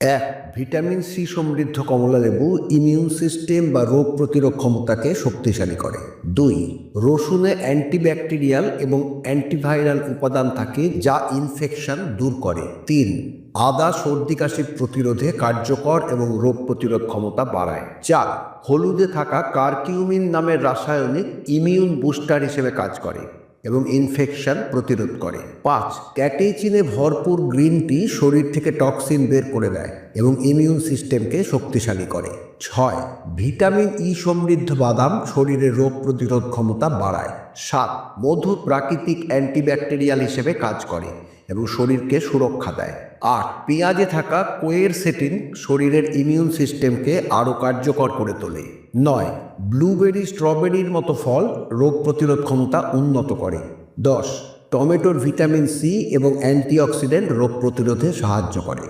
এক vitamin C সমৃদ্ধ কমলালেবু ইমিউন সিস্টেম বা রোগ প্রতিরোধ ক্ষমতাকে শক্তিশালী করে। দুই, রসুনে অ্যান্টিব্যাকটেরিয়াল এবং অ্যান্টিভাইরাল উপাদান থাকে যা ইনফেকশন দূর করে। তিন, আদা সর্দি কাশি প্রতিরোধে কার্যকর এবং রোগ প্রতিরোধ ক্ষমতা বাড়ায়। চার, হলুদে থাকা কার্কিউমিন নামের রাসায়নিক ইমিউন বুস্টার হিসেবে কাজ করে। এবং ইনফেকশন প্রতিরোধ করে। পাঁচ, ক্যাটেচিনে ভরপুর গ্রিন টি শরীর থেকে টক্সিন বের করে দেয়। এবং ইমিউন সিস্টেমকে শক্তিশালী করে। ছয়, ভিটামিন ই সমৃদ্ধ বাদাম শরীরের রোগ প্রতিরোধ ক্ষমতা বাড়ায়। সাত, মধু প্রাকৃতিক অ্যান্টিব্যাকটেরিয়াল হিসেবে কাজ করে এবং শরীরকে সুরক্ষা দেয়। আট, পেঁয়াজে থাকা কোয়ের সেটিন শরীরের ইমিউন সিস্টেমকে আরও কার্যকর করে তোলে। নয়, ব্লুবেরি স্ট্রবেরির মতো ফল রোগ প্রতিরোধ ক্ষমতা উন্নত করে। দশ, টমেটোর ভিটামিন সি এবং অ্যান্টিঅক্সিডেন্ট রোগ প্রতিরোধে সাহায্য করে।